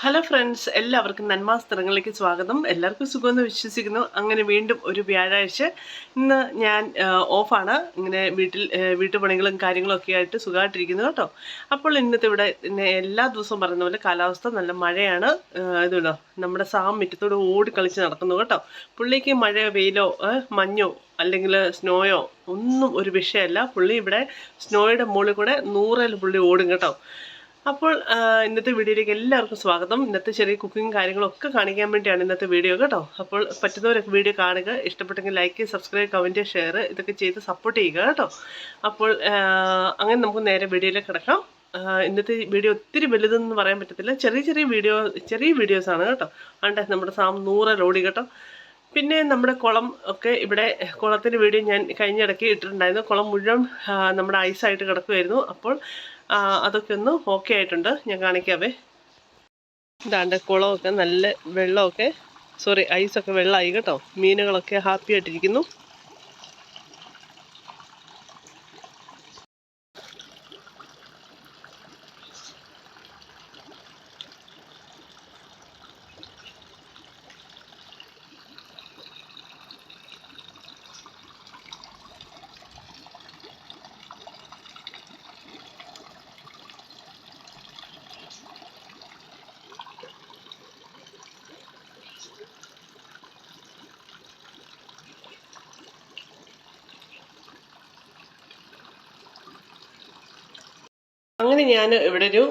Hello friends എല്ലാവർക്കും നന്മാസ്ത്രങ്ങളിലേക്ക് സ്വാഗതം. എല്ലാവർക്കും സുഖമെന്ന് വിശ്വസിക്കുന്നു. അങ്ങനെ വീണ്ടും ഒരു വ്യാഴാഴ്ച. ഇന്ന് ഞാൻ ഓഫാണ്. ഇങ്ങനെ വീട്ടിൽ വീട്ടുപണികളും കാര്യങ്ങളും ഒക്കെ ആയിട്ട് സുഖമായിട്ടിരിക്കുന്നു കേട്ടോ. അപ്പോൾ ഇന്നത്തെ ഇവിടെ എല്ലാ ദിവസവും പറയുന്ന പോലെ കാലാവസ്ഥ നല്ല മഴയാണ്. ഇതുണ്ടോ? നമ്മുടെ സാം മുറ്റത്തോട് ഓടി കളിച്ച് നടക്കുന്നു കേട്ടോ. പുള്ളിക്ക് മഴയോ വെയിലോ മഞ്ഞോ അല്ലെങ്കിൽ സ്നോയോ ഒന്നും ഒരു വിഷയമല്ല. പുള്ളി ഇവിടെ സ്നോയുടെ മുകളിൽ കൂടെ നൂറിൽ പുള്ളി ഓടും കേട്ടോ. അപ്പോൾ ഇന്നത്തെ വീഡിയോയിലേക്ക് എല്ലാവർക്കും സ്വാഗതം. ഇന്നത്തെ ചെറിയ കുക്കിംഗ് കാര്യങ്ങളൊക്കെ കാണിക്കാൻ വേണ്ടിയാണ് ഇന്നത്തെ വീഡിയോ കേട്ടോ. അപ്പോൾ പറ്റുന്നവരൊക്കെ വീഡിയോ കാണുക. ഇഷ്ടപ്പെട്ടെങ്കിൽ ലൈക്ക് സബ്സ്ക്രൈബ് കമന്റ് ഷെയർ ഇതൊക്കെ ചെയ്ത് സപ്പോർട്ട് ചെയ്യുക കേട്ടോ. അപ്പോൾ അങ്ങനെ നമുക്ക് നേരെ വീഡിയോയിലേക്ക് കിടക്കാം. ഇന്നത്തെ വീഡിയോ ഒത്തിരി വലുതെന്ന് പറയാൻ പറ്റത്തില്ല. ചെറിയ ചെറിയ വീഡിയോ ചെറിയ വീഡിയോസാണ് കേട്ടോ. ആണ്ടെ നമ്മുടെ സാം നൂറ് ലോഡി കേട്ടോ. പിന്നെ നമ്മുടെ കുളം ഒക്കെ ഇവിടെ കുളത്തിന്റെ വീഡിയോ ഞാൻ കഴിഞ്ഞിടയ്ക്ക് ഇട്ടിട്ടുണ്ടായിരുന്നു. കുളം മുഴുവൻ നമ്മുടെ ഐസായിട്ട് കിടക്കുമായിരുന്നു അപ്പോൾ അതൊക്കെ ഒന്ന് ഓക്കെ ആയിട്ടുണ്ട്. ഞാൻ കാണിക്കാവേ. ഇതാണ്ട് കുളമൊക്കെ നല്ല വെള്ളമൊക്കെ സോറി ഐസൊക്കെ വെള്ളമായി കേട്ടോ. മീനുകളൊക്കെ ഹാപ്പി ആയിട്ടിരിക്കുന്നു. അങ്ങനെ ഞാൻ ഇവിടെ ഒരു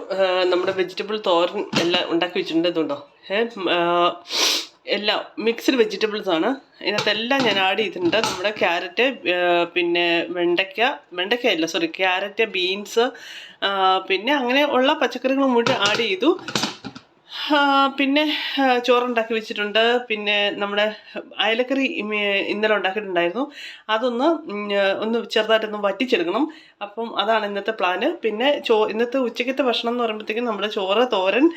നമ്മുടെ വെജിറ്റബിൾ തോരൻ എല്ലാം ഉണ്ടാക്കി വെച്ചിട്ടുണ്ട് ഇതുണ്ടോ എല്ലാം മിക്സ്ഡ് വെജിറ്റബിൾസ് ആണ്. ഇതിനകത്തെല്ലാം ഞാൻ ആഡ് ചെയ്തിട്ടുണ്ട്. നമ്മുടെ ക്യാരറ്റ് പിന്നെ വെണ്ടയ്ക്ക വെണ്ടയ്ക്ക അല്ല സോറി ക്യാരറ്റ് ബീൻസ് പിന്നെ അങ്ങനെ ഉള്ള പച്ചക്കറികളും മുഴുവൻ ആഡ് ചെയ്തു. പിന്നെ ചോറുണ്ടാക്കി വെച്ചിട്ടുണ്ട്. പിന്നെ നമ്മുടെ അയലക്കറി ഇന്നലെ ഉണ്ടാക്കിയിട്ടുണ്ടായിരുന്നു. അതൊന്ന് ഒന്ന് ചെറുതായിട്ടൊന്ന് വറ്റിച്ചെടുക്കണം. അപ്പം അതാണ് ഇന്നത്തെ പ്ലാന്. പിന്നെ ചോ ഇന്നത്തെ ഉച്ചക്കത്തെ ഭക്ഷണം എന്ന് പറയുമ്പോഴത്തേക്കും നമ്മുടെ ചോറ് തോരൻ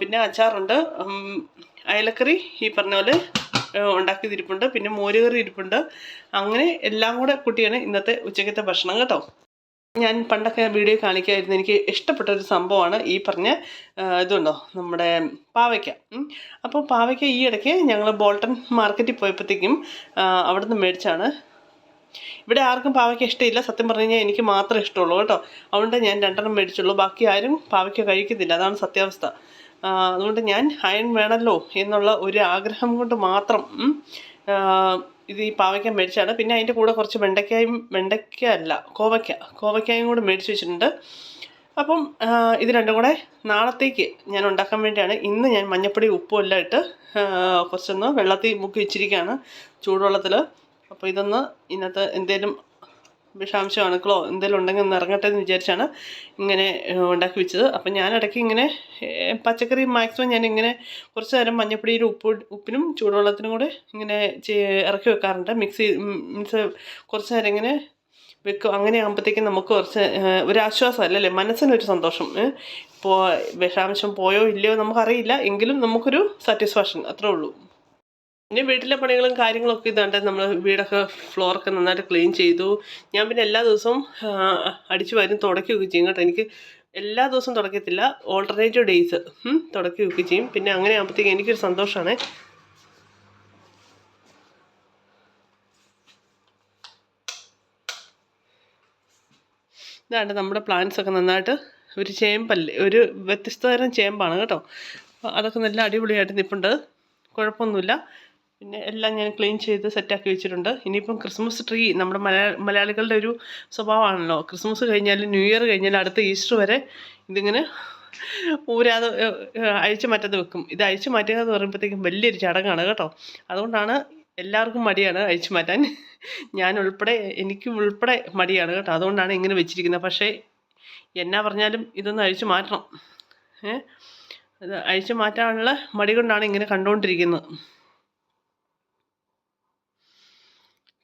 പിന്നെ അച്ചാറുണ്ട്. അയലക്കറി ഈ പറഞ്ഞ പോലെ ഉണ്ടാക്കിയതിരിപ്പുണ്ട്. പിന്നെ മോരുകറി ഇരിപ്പുണ്ട്. അങ്ങനെ എല്ലാം കൂടെ കൂട്ടിയാണ് ഇന്നത്തെ ഉച്ചക്കത്തെ ഭക്ഷണം കേട്ടോ. ഞാൻ പണ്ടൊക്കെ വീഡിയോ കാണിക്കായിരുന്നു. എനിക്ക് ഇഷ്ടപ്പെട്ട ഒരു സംഭവമാണ് ഈ പറഞ്ഞ ഇതുണ്ടോ? നമ്മുടെ പാവയ്ക്ക. അപ്പോൾ പാവയ്ക്ക ഈ ഇടയ്ക്ക് ഞങ്ങൾ ബോൾട്ടൺ മാർക്കറ്റിൽ പോയപ്പോഴത്തേക്കും അവിടെ നിന്ന് മേടിച്ചാണ്. ഇവിടെ ആർക്കും പാവയ്ക്ക ഇഷ്ടമില്ല. സത്യം പറഞ്ഞു കഴിഞ്ഞാൽ എനിക്ക് മാത്രമേ ഇഷ്ടമുള്ളൂ കേട്ടോ. അതുകൊണ്ട് ഞാൻ രണ്ടെണ്ണം മേടിച്ചുള്ളൂ. ബാക്കി ആരും പാവയ്ക്ക കഴിക്കത്തില്ല അതാണ് സത്യാവസ്ഥ. അതുകൊണ്ട് ഞാൻ അയൺ വേണമല്ലോ എന്നുള്ള ഒരു ആഗ്രഹം കൊണ്ട് മാത്രം ഇത് ഈ പാവയ്ക്ക മേടിച്ചാണ്. പിന്നെ അതിന്റെ കൂടെ കുറച്ച് വെണ്ടയ്ക്കായും വെണ്ടയ്ക്ക അല്ല കോവയ്ക്ക. കോവയ്ക്കായും കൂടെ മേടിച്ച് വെച്ചിട്ടുണ്ട്. അപ്പം ഇത് രണ്ടും കൂടെ നാളത്തേക്ക് ഞാൻ ഉണ്ടാക്കാൻ വേണ്ടിയാണ്. ഇന്ന് ഞാൻ മഞ്ഞപ്പൊടി ഉപ്പും എല്ലാം ഇട്ട് കുറച്ചൊന്ന് വെള്ളത്തിൽ മുക്കി വെച്ചിരിക്കുകയാണ് ചൂടുവെള്ളത്തിൽ അപ്പോൾ ഇതൊന്ന് ഇന്നത്തെ എന്തേലും വിഷാംശം അണുക്കളോ എന്തെങ്കിലും ഉണ്ടെങ്കിൽ ഒന്ന് ഇറങ്ങട്ടെ എന്ന് വിചാരിച്ചാണ് ഇങ്ങനെ ഉണ്ടാക്കി വെച്ചത്. അപ്പം ഞാൻ ഇടയ്ക്ക് ഇങ്ങനെ പച്ചക്കറി മാക്സിമം ഞാൻ ഇങ്ങനെ കുറച്ച് നേരം മഞ്ഞപ്പൊടിയിൽ ഉപ്പ് ഉപ്പിനും ചൂടുവെള്ളത്തിനും കൂടെ ഇങ്ങനെ ഇറക്കി വെക്കാറുണ്ട്. മിക്സ് മീൻസ് കുറച്ച് നേരം ഇങ്ങനെ വെക്കും. അങ്ങനെ ആകുമ്പോഴത്തേക്കും നമുക്ക് കുറച്ച് ഒരു ആശ്വാസം അല്ലല്ലേ മനസ്സിനൊരു സന്തോഷം. ഇപ്പോൾ വിഷാംശം പോയോ ഇല്ലയോ നമുക്കറിയില്ല. എങ്കിലും നമുക്കൊരു സാറ്റിസ്ഫാക്ഷൻ. അത്രേ ഉള്ളൂ. പിന്നെ വീട്ടിലെ പണികളും കാര്യങ്ങളൊക്കെ ഇതാണ്ട് നമ്മൾ വീടൊക്കെ ഫ്ലോറൊക്കെ നന്നായിട്ട് ക്ലീൻ ചെയ്തു. ഞാൻ പിന്നെ എല്ലാ ദിവസവും അടിച്ചു വരും തുടക്കുകയൊക്കെ ചെയ്യും കേട്ടോ. എനിക്ക് എല്ലാ ദിവസവും തുടക്കത്തില്ല ഓൾട്ടർനേറ്റീവ് ഡേയ്സ് തുടക്കുകയൊക്കെ ചെയ്യും. പിന്നെ അങ്ങനെ ആകുമ്പോഴത്തേക്കും എനിക്കൊരു സന്തോഷമാണ് ഇതാണ്ട് നമ്മുടെ പ്ലാന്റ്സ് ഒക്കെ നന്നായിട്ട് ഒരു ചേമ്പല്ലേ ഒരു വ്യത്യസ്ത തരം ചേമ്പാണ് കേട്ടോ. അതൊക്കെ നല്ല അടിപൊളിയായിട്ട് നിൽപ്പുണ്ട് കുഴപ്പമൊന്നുമില്ല. പിന്നെ എല്ലാം ഞാൻ ക്ലീൻ ചെയ്ത് സെറ്റാക്കി വെച്ചിട്ടുണ്ട്. ഇനിയിപ്പം ക്രിസ്മസ് ട്രീ നമ്മുടെ മലയാള മലയാളികളുടെ ഒരു സ്വഭാവമാണല്ലോ. ക്രിസ്മസ് കഴിഞ്ഞാൽ ന്യൂ ഇയർ കഴിഞ്ഞാൽ അടുത്ത ഈസ്റ്റർ വരെ ഇതിങ്ങനെ ഊരാതെ അഴിച്ചു മാറ്റാതെ വെക്കും. ഇത് അഴിച്ചു മാറ്റുക എന്ന് പറയുമ്പോഴത്തേക്കും വലിയൊരു ചടങ്ങാണ് കേട്ടോ. അതുകൊണ്ടാണ് എല്ലാവർക്കും മടിയാണ് അഴിച്ചു മാറ്റാൻ. ഞാൻ ഉൾപ്പെടെ എനിക്കും ഉൾപ്പെടെ മടിയാണ് കേട്ടോ. അതുകൊണ്ടാണ് ഇങ്ങനെ വെച്ചിരിക്കുന്നത്. പക്ഷേ എന്നാ പറഞ്ഞാലും ഇതൊന്ന് അഴിച്ചു മാറ്റണം. ഏ? അത് അഴിച്ചു മാറ്റാനുള്ള മടി കൊണ്ടാണ് ഇങ്ങനെ കണ്ടുകൊണ്ടിരിക്കുന്നത്.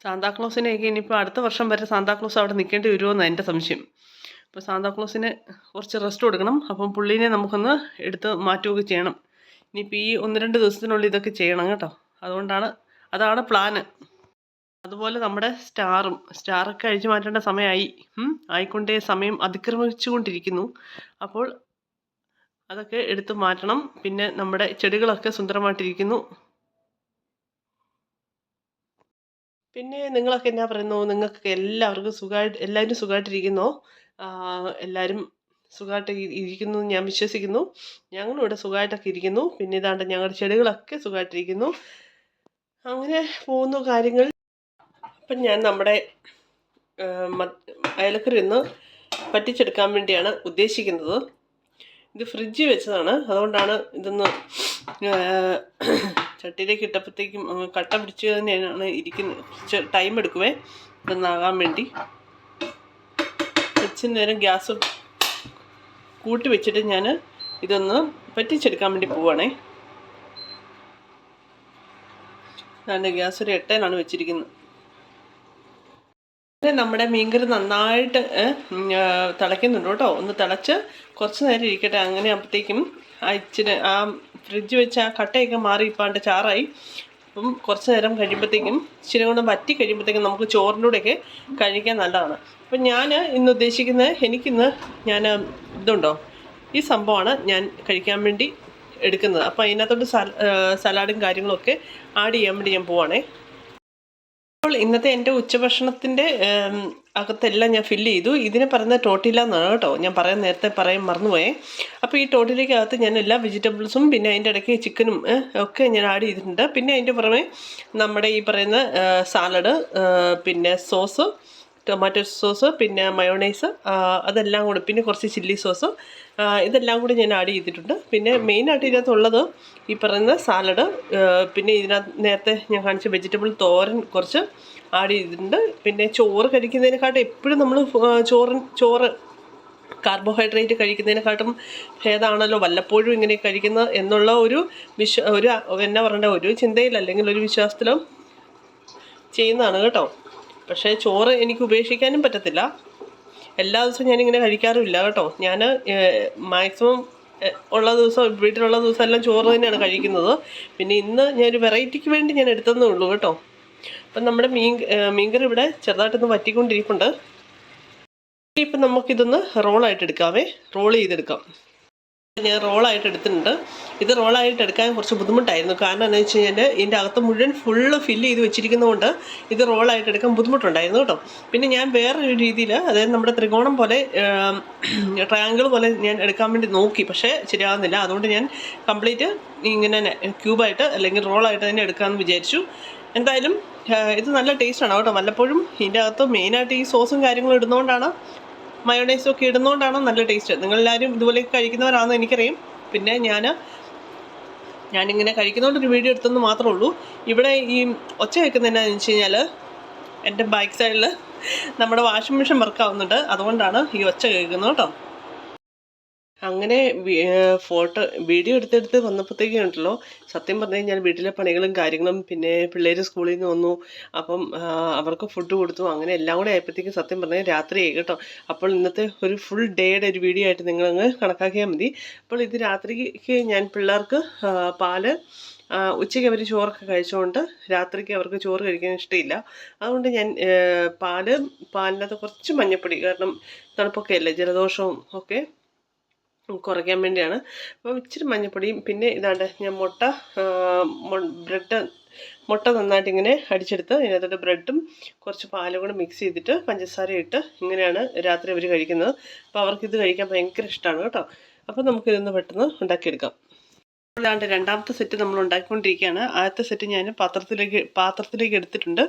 സാന്താക്ലോസിനെയൊക്കെ ഇനിയിപ്പോൾ അടുത്ത വർഷം വരെ സാന്താക്ലോസ് അവിടെ നിൽക്കേണ്ടി വരുമോയെന്നാണ് എന്റെ സംശയം. അപ്പോൾ സാന്താക്ലോസിന് കുറച്ച് റെസ്റ്റ് കൊടുക്കണം. അപ്പം പുള്ളീനെ നമുക്കൊന്ന് എടുത്ത് മാറ്റുകയൊക്കെ ചെയ്യണം. ഇനിയിപ്പോൾ ഈ ഒന്ന് രണ്ട് ദിവസത്തിനുള്ളിൽ ഇതൊക്കെ ചെയ്യണം കേട്ടോ. അതുകൊണ്ടാണ് അതാണ് പ്ലാന് അതുപോലെ നമ്മുടെ സ്റ്റാറും സ്റ്റാറൊക്കെ അഴിച്ചു മാറ്റേണ്ട സമയമായി. ആയിക്കൊണ്ടേ സമയം അതിക്രമിച്ചുകൊണ്ടിരിക്കുന്നു. അപ്പോൾ അതൊക്കെ എടുത്ത് മാറ്റണം. പിന്നെ നമ്മുടെ ചെടികളൊക്കെ സുന്ദരമായിട്ടിരിക്കുന്നു. പിന്നെ നിങ്ങളൊക്കെ എന്നാ പറയുന്നു? നിങ്ങൾക്ക് എല്ലാവർക്കും സുഖമായിട്ട് എല്ലാവരും സുഖമായിട്ടിരിക്കുന്നോ എല്ലാവരും സുഖമായിട്ട് ഇരിക്കുന്നു ഞാൻ വിശ്വസിക്കുന്നു. ഞങ്ങളും ഇവിടെ സുഖമായിട്ടൊക്കെ ഇരിക്കുന്നു. പിന്നെ ഇതാണ്ട് ഞങ്ങളുടെ ചെടികളൊക്കെ സുഖമായിട്ടിരിക്കുന്നു അങ്ങനെ പോകുന്നു കാര്യങ്ങൾ. അപ്പം ഞാൻ നമ്മുടെ അയലക്കറി ഒന്ന് പറ്റിച്ചെടുക്കാൻ വേണ്ടിയാണ് ഉദ്ദേശിക്കുന്നത്. ഇത് ഫ്രിഡ്ജിൽ വെച്ചതാണ്. അതുകൊണ്ടാണ് ഇതൊന്ന് ചട്ടിയിലേക്ക് ഇട്ടപ്പോഴത്തേക്കും കട്ട പിടിച്ച് തന്നെയാണ് ഇരിക്കുന്നത് ടൈം എടുക്കുവേ. ഇതൊന്നാകാൻ വേണ്ടി. കുറച്ച് നേരം ഗ്യാസ് കൂട്ടി വെച്ചിട്ട് ഞാൻ ഇതൊന്ന് പറ്റിച്ചെടുക്കാൻ വേണ്ടി പോവുകയാണേ ഞാൻ ഗ്യാസ് ഒരു എട്ടേലാണ് വെച്ചിരിക്കുന്നത് നമ്മുടെ മീൻകറി നന്നായിട്ട് തിളയ്ക്കുന്നുണ്ട് കേട്ടോ. ഒന്ന് തിളച്ച് കുറച്ച് നേരം ഇരിക്കട്ടെ. അങ്ങനെ ആകുമ്പോഴത്തേക്കും ആ ഇച്ചിരി ആ ഫ്രിഡ്ജ് വെച്ച് ആ കട്ടയൊക്കെ മാറി ഇപ്പാണ്ട് ചാറായി. അപ്പം കുറച്ച് നേരം കഴിയുമ്പോഴത്തേക്കും ഇച്ചിരി കൊണ്ട് വറ്റി കഴിയുമ്പോഴത്തേക്കും നമുക്ക് ചോറിന്റെ കഴിക്കാൻ നല്ലതാണ്. അപ്പം ഞാൻ ഇന്ന് ഉദ്ദേശിക്കുന്നത് എനിക്കിന്ന് ഞാൻ ഇതുണ്ടോ? ഈ സംഭവമാണ് ഞാൻ കഴിക്കാൻ വേണ്ടി എടുക്കുന്നത്. അപ്പോൾ അതിനകത്തോട്ട് സലാഡും കാര്യങ്ങളൊക്കെ ആഡ് ചെയ്യാൻ വേണ്ടി ഞാൻ പോവാണേ. അപ്പോൾ ഇന്നത്തെ എന്റെ ഉച്ചഭക്ഷണത്തിന്റെ അകത്തെല്ലാം ഞാൻ ഫില്ല് ചെയ്തു. ഇതിന് പറയുന്ന ടോട്ടില എന്നാണ് കേട്ടോ. ഞാൻ പറയാൻ നേരത്തെ പറയാൻ മറന്നുപോയേ. അപ്പോൾ ഈ ടോട്ടിലേക്കകത്ത് ഞാൻ എല്ലാ വെജിറ്റബിൾസും പിന്നെ അതിന്റെ ഇടയ്ക്ക് ചിക്കനും ഒക്കെ ഞാൻ ആഡ് ചെയ്തിട്ടുണ്ട്. പിന്നെ അതിന്റെ പുറമെ നമ്മുടെ ഈ പറയുന്ന സാലഡ് പിന്നെ സോസ് ടൊമാറ്റോ സോസ് പിന്നെ മയോണൈസ് അതെല്ലാം കൂടി പിന്നെ കുറച്ച് ചില്ലി സോസ് ഇതെല്ലാം കൂടി ഞാൻ ആഡ് ചെയ്തിട്ടുണ്ട്. പിന്നെ മെയിനായിട്ട് ഇതിനകത്തുള്ളത് ഈ പറയുന്ന സാലഡ് പിന്നെ ഇതിനകത്ത് നേരത്തെ ഞാൻ കാണിച്ച വെജിറ്റബിൾ തോരൻ കുറച്ച് ആഡ് ചെയ്തിട്ടുണ്ട്. പിന്നെ ചോറ് കഴിക്കുന്നതിനെക്കാട്ടും എപ്പോഴും നമ്മൾ ചോറ് ചോറ് കാർബോഹൈഡ്രേറ്റ് കഴിക്കുന്നതിനെക്കാട്ടും ഭേദമാണല്ലോ വല്ലപ്പോഴും ഇങ്ങനെ കഴിക്കുന്നത് എന്നുള്ള ഒരു വിശ്വ ഒരു എന്നാ പറയണ്ട ഒരു ചിന്തയിൽ അല്ലെങ്കിൽ ഒരു വിശ്വാസത്തിലും ചെയ്യുന്നതാണ് കേട്ടോ. പക്ഷേ ചോറ് എനിക്ക് ഉപേക്ഷിക്കാനും പറ്റത്തില്ല. എല്ലാ ദിവസവും ഞാനിങ്ങനെ കഴിക്കാറുമില്ല കേട്ടോ. ഞാൻ മാക്സിമം ഉള്ള ദിവസം വീട്ടിലുള്ള ദിവസം എല്ലാം ചോറ് തന്നെയാണ് കഴിക്കുന്നത്. പിന്നെ ഇന്ന് ഞാനൊരു വെറൈറ്റിക്ക് വേണ്ടി ഞാൻ എടുത്തതേ ഉള്ളൂ കേട്ടോ. അപ്പം നമ്മുടെ മീൻ മീൻകറി ഇവിടെ ചെറുതായിട്ടൊന്ന് വറ്റിക്കൊണ്ടിരിപ്പുണ്ട്. ഇപ്പം നമുക്കിതൊന്ന് റോളായിട്ട് എടുക്കാവേ. റോൾ ചെയ്തെടുക്കാം. ഞാൻ റോളായിട്ട് എടുത്തിട്ടുണ്ട്. ഇത് റോളായിട്ട് എടുക്കാൻ കുറച്ച് ബുദ്ധിമുട്ടായിരുന്നു. കാരണം എന്താണെന്ന് വെച്ച് കഴിഞ്ഞാൽ ഇതിന്റെ അകത്ത് മുഴുവൻ ഫുള്ള് ഫില്ല് ചെയ്ത് വെച്ചിരിക്കുന്നതുകൊണ്ട് ഇത് റോളായിട്ട് എടുക്കാൻ ബുദ്ധിമുട്ടുണ്ടായിരുന്നു കേട്ടോ. പിന്നെ ഞാൻ വേറൊരു രീതിയിൽ അതായത് നമ്മുടെ ത്രികോണം പോലെ ട്രയാങ്കിൾ പോലെ ഞാൻ എടുക്കാൻ വേണ്ടി നോക്കി. പക്ഷേ ശരിയാകുന്നില്ല അതുകൊണ്ട് ഞാൻ കംപ്ലീറ്റ് ഇങ്ങനെ ക്യൂബായിട്ട് അല്ലെങ്കിൽ റോളായിട്ട് തന്നെ എടുക്കാമെന്ന് വിചാരിച്ചു. എന്തായാലും ഇത് നല്ല ടേസ്റ്റാണ് കേട്ടോ. വല്ലപ്പോഴും ഇതിന്റെ അകത്ത് മെയിനായിട്ട് ഈ സോസും കാര്യങ്ങളും ഇടുന്നതുകൊണ്ടാണ് മയോണൈസും ഒക്കെ ഇടുന്നതുകൊണ്ടാണ് നല്ല ടേസ്റ്റ്? നിങ്ങളെല്ലാവരും ഇതുപോലെ കഴിക്കുന്നവരാണെന്ന് എനിക്കറിയാം. പിന്നെ ഞാൻ ഞാനിങ്ങനെ കഴിക്കുന്നതുകൊണ്ട് ഒരു വീഡിയോ എടുത്തെന്ന് മാത്രമേ ഉള്ളൂ. ഇവിടെ ഈ ഒച്ച വെക്കുന്നതിനാന്ന് വെച്ച് കഴിഞ്ഞാൽ എന്റെ ബൈക്ക് സൈഡിൽ നമ്മുടെ വാഷിംഗ് മെഷീൻ വർക്ക് ആവുന്നുണ്ട്. അതുകൊണ്ടാണ് ഈ ഒച്ച കേൾക്കുന്നത് കേട്ടോ. അങ്ങനെ ഫോട്ടോ വീഡിയോ എടുത്തെടുത്ത് വന്നപ്പോഴത്തേക്കും ഉണ്ടല്ലോ സത്യം പറഞ്ഞു കഴിഞ്ഞാൽ വീട്ടിലെ പണികളും കാര്യങ്ങളും പിന്നെ പിള്ളേർ സ്കൂളിൽ നിന്ന് വന്നു. അപ്പം അവർക്ക് ഫുഡ് കൊടുത്തു. അങ്ങനെ എല്ലാം കൂടെ ആയപ്പോഴത്തേക്കും സത്യം പറഞ്ഞാൽ രാത്രിയായി കേട്ടോ. അപ്പോൾ ഇന്നത്തെ ഒരു ഫുൾ ഡേയുടെ ഒരു വീഡിയോ ആയിട്ട് നിങ്ങളങ്ങ് കണക്കാക്കിയാൽ മതി. അപ്പോൾ ഇത് രാത്രിക്ക് ഞാൻ പിള്ളേർക്ക് പാൽ ഉച്ചയ്ക്ക് അവർ ചോറൊക്കെ കഴിച്ചുകൊണ്ട് രാത്രിക്ക് അവർക്ക് ചോറ് കഴിക്കാൻ ഇഷ്ടമില്ല. അതുകൊണ്ട് ഞാൻ പാൽ പാലിനകത്ത് കുറച്ച് മഞ്ഞപ്പൊടി കാരണം തണുപ്പൊക്കെ അല്ലേ ജലദോഷവും ഒക്കെ കുറയ്ക്കാൻ വേണ്ടിയാണ്. അപ്പോൾ ഇച്ചിരി മഞ്ഞപ്പൊടിയും പിന്നെ ഇതാണ്ട് ഞാൻ മുട്ട ബ്രെഡ് മുട്ട നന്നായിട്ട് ഇങ്ങനെ അടിച്ചെടുത്ത് അതിനകത്തോട്ട് ബ്രെഡും കുറച്ച് പാലും കൂടെ മിക്സ് ചെയ്തിട്ട് പഞ്ചസാര ഇട്ട് ഇങ്ങനെയാണ് രാത്രി അവർ കഴിക്കുന്നത്. അപ്പോൾ അവർക്കിത് കഴിക്കാൻ ഭയങ്കര ഇഷ്ടമാണ് കേട്ടോ. അപ്പോൾ നമുക്കിതൊന്ന് പെട്ടെന്ന് ഉണ്ടാക്കിയെടുക്കാം. അതാണ്ട് രണ്ടാമത്തെ സെറ്റ് നമ്മൾ ഉണ്ടാക്കിക്കൊണ്ടിരിക്കുകയാണ്. ആദ്യത്തെ സെറ്റ് ഞാൻ പാത്രത്തിലേക്ക് പാത്രത്തിലേക്ക് എടുത്തിട്ടുണ്ട്.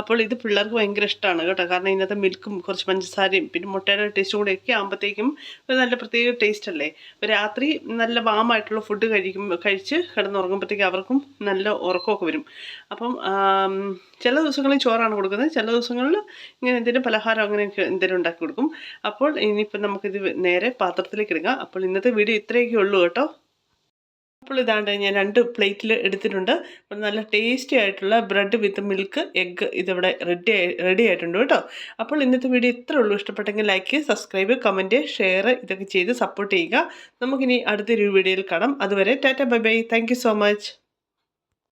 അപ്പോൾ ഇത് പിള്ളേർക്ക് ഭയങ്കര ഇഷ്ടമാണ് കേട്ടോ. കാരണം ഇതിനകത്ത് മിൽക്കും കുറച്ച് പഞ്ചസാരയും പിന്നെ മുട്ടയുടെ ടേസ്റ്റും കൂടെ ഒക്കെ ആകുമ്പോഴത്തേക്കും ഒരു നല്ല പ്രത്യേക ടേസ്റ്റ് അല്ലേ? അപ്പോൾ രാത്രി നല്ല വാമായിട്ടുള്ള ഫുഡ് കഴിക്കും കഴിച്ച് കിടന്നുറങ്ങുമ്പോഴത്തേക്കും അവർക്കും നല്ല ഉറക്കമൊക്കെ വരും. അപ്പം ചില ദിവസങ്ങളിൽ ചോറാണ് കൊടുക്കുന്നത്. ചില ദിവസങ്ങളിൽ ഇങ്ങനെ എന്തെങ്കിലും പലഹാരം അങ്ങനെ എന്തെങ്കിലും ഉണ്ടാക്കി കൊടുക്കും. അപ്പോൾ ഇനിയിപ്പോൾ നമുക്കിത് നേരെ പാത്രത്തിലേക്ക് എടുക്കാം അപ്പോൾ ഇന്നത്തെ വീഡിയോ ഇത്രയൊക്കെ ഉള്ളൂ കേട്ടോ. അപ്പോൾ ഇതാണ്ട് ഞാൻ രണ്ട് പ്ലേറ്റിൽ എടുത്തിട്ടുണ്ട്. അപ്പോൾ നല്ല ടേസ്റ്റി ആയിട്ടുള്ള ബ്രെഡ് വിത്ത് മിൽക്ക് എഗ്ഗ് ഇതിവിടെ റെഡി റെഡി ആയിട്ടുണ്ട് കേട്ടോ. അപ്പോൾ ഇന്നത്തെ വീഡിയോ ഇത്രേ ഉള്ളൂ. ഇഷ്ടപ്പെട്ടെങ്കിൽ ലൈക്ക് സബ്സ്ക്രൈബ് കമന്റ് ഷെയർ ഇതൊക്കെ ചെയ്ത് സപ്പോർട്ട് ചെയ്യുക. നമുക്കിനി അടുത്തൊരു വീഡിയോയിൽ കാണാം. അതുവരെ tata bye bye. Thank so much.